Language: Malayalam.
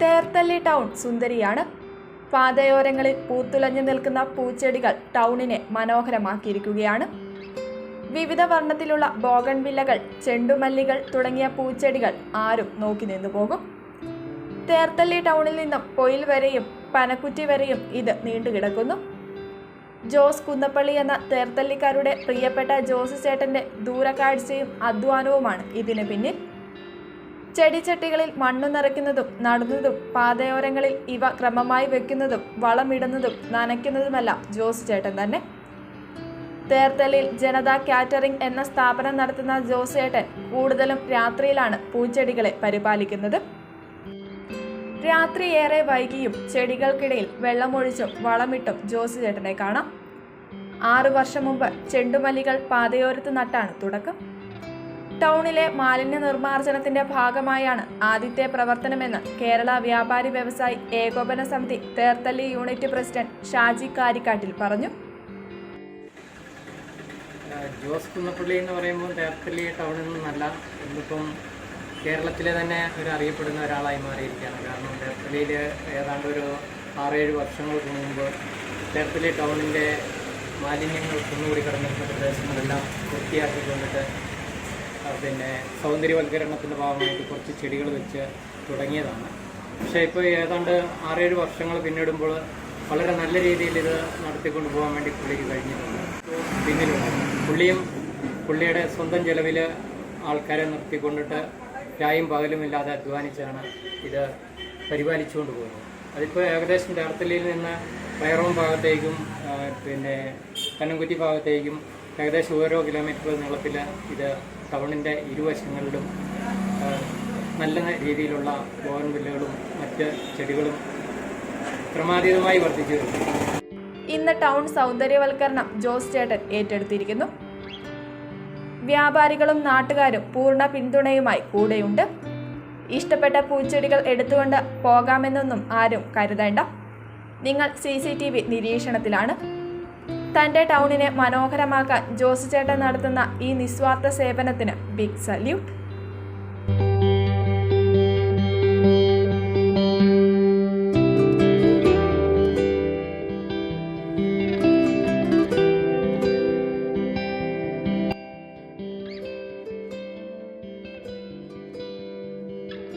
തേർത്തല്ലി ടൗൺ സുന്ദരിയാണ്. പാതയോരങ്ങളിൽ പൂത്തുലഞ്ഞു നിൽക്കുന്ന പൂച്ചെടികൾ ടൗണിനെ മനോഹരമാക്കിയിരിക്കുകയാണ്. വിവിധ വർണത്തിലുള്ള ബോഗൺവില്ലകൾ ചെണ്ടുമല്ലികൾ തുടങ്ങിയ പൂച്ചെടികൾ ആരും നോക്കി നിന്നു പോകും. തേർത്തല്ലി ടൗണിൽ നിന്നും പൊയിൽ വരെയും പനക്കുറ്റി വരെയും ഇത് നീണ്ടുകിടക്കുന്നു ജോസ് കുന്നപ്പള്ളി എന്ന തേർത്തല്ലിക്കാരുടെ പ്രിയപ്പെട്ട ജോസ് ചേട്ടന്റെ ദൂരക്കാഴ്ചയും അധ്വാനവുമാണ് ഇതിന് പിന്നിൽ. ചെടിച്ചട്ടികളിൽ മണ്ണു നിറയ്ക്കുന്നതും നടുന്നതും പാതയോരങ്ങളിൽ ഇവ ക്രമമായി വെക്കുന്നതും വളമിടുന്നതും നനയ്ക്കുന്നതുമെല്ലാം ജോസ് ചേട്ടൻ തന്നെ. തേർത്തലിൽ ജനത കാറ്ററിംഗ് എന്ന സ്ഥാപനം നടത്തുന്ന ജോസ് ചേട്ടൻ കൂടുതലും രാത്രിയിലാണ് പൂച്ചെടികളെ പരിപാലിക്കുന്നത്. രാത്രി ഏറെ വൈകിയും ചെടികൾക്കിടയിൽ വെള്ളമൊഴിച്ചും വളമിട്ടും ജോസ് ചേട്ടനെ കാണാം. ആറു വർഷം മുമ്പ് ചെണ്ടുമല്ലികൾ പാതയോരത്ത് നട്ടാണ് തുടക്കം. ടൗണിലെ മാലിന്യ നിർമ്മാർജനത്തിന്റെ ഭാഗമായാണ് ആദ്യത്തെ പ്രവർത്തനമെന്ന് കേരള വ്യാപാരി വ്യവസായി ഏകോപന സമിതി തേർത്തല്ലി യൂണിറ്റ് പ്രസിഡന്റ് ഷാജി കാരിക്കാട്ടിൽ പറഞ്ഞു. ജോസ് കുന്നപ്പള്ളി എന്ന് പറയുമ്പോൾ തേർത്തല്ലി ടൗണിൽ നിന്നല്ല ഇന്നിപ്പം കേരളത്തിലെ തന്നെ ഒരു അറിയപ്പെടുന്ന ഒരാളായി മാറിയിരിക്കുകയാണ്. കാരണം തേർത്തല്ലിയിൽ ഏതാണ്ട് ഒരു ആറേഴ് വർഷങ്ങൾക്ക് മുമ്പ് തേർത്തല്ലി ടൗണിന്റെ മാലിന്യങ്ങൾ കുന്നുകൂടി കിടന്നിരുന്ന പ്രദേശങ്ങളെല്ലാം വൃത്തിയാക്കിക്കൊണ്ടിട്ട് പിന്നെ സൗന്ദര്യവൽക്കരണത്തിന്റെ ഭാഗമായിട്ട് കുറച്ച് ചെടികൾ വെച്ച് തുടങ്ങിയതാണ്. പക്ഷേ ഇപ്പോൾ ഏതാണ്ട് ആറേഴ് വർഷങ്ങൾ പിന്നിടുമ്പോൾ വളരെ നല്ല രീതിയിൽ ഇത് നടത്തിക്കൊണ്ട് പോകാൻ വേണ്ടി പുള്ളിക്ക് കഴിഞ്ഞിട്ടുണ്ട്. പിന്നിലുണ്ട്. പുള്ളിയും പുള്ളിയുടെ സ്വന്തം ചെലവിൽ ആൾക്കാരെ നിർത്തിക്കൊണ്ടിട്ട് രായും പകലും ഇല്ലാതെ അധ്വാനിച്ചാണ് ഇത് പരിപാലിച്ചുകൊണ്ട് പോകുന്നത്. അതിപ്പോൾ ഏകദേശം ചേർത്തലയിൽ നിന്ന് വയറോം ഭാഗത്തേക്കും പിന്നെ കന്നംകുറ്റി ഭാഗത്തേക്കും ഏകദേശം ഓരോ കിലോമീറ്റർ നീളത്തിൽ ഇത് ടൗണിന്റെ ഇരുവശങ്ങളിലും നല്ല രീതിയിലുള്ള ബോർൻവില്ലകളും മറ്റ് ചെടികളും ക്രമാതീതമായി വർദ്ധിച്ചു ഇന്ന് ടൗൺ സൗന്ദര്യവൽക്കരണം ജോസ് ചേട്ടൻ ഏറ്റെടുത്തിരിക്കുന്നു. വ്യാപാരികളും നാട്ടുകാരും പൂർണ പിന്തുണയുമായി കൂടെയുണ്ട്. ഇഷ്ടപ്പെട്ട പൂച്ചെടികൾ എടുത്തുകൊണ്ട് പോകാമെന്നൊന്നും ആരും കരുതേണ്ട. നിങ്ങൾ സി സി ടി വി നിരീക്ഷണത്തിലാണ്. തന്റെ ടൗണിനെ മനോഹരമാക്കാൻ ജോസ് ചേട്ടൻ നടത്തുന്ന ഈ നിസ്വാർത്ഥ സേവനത്തിന് ബിഗ് സല്യൂട്ട്.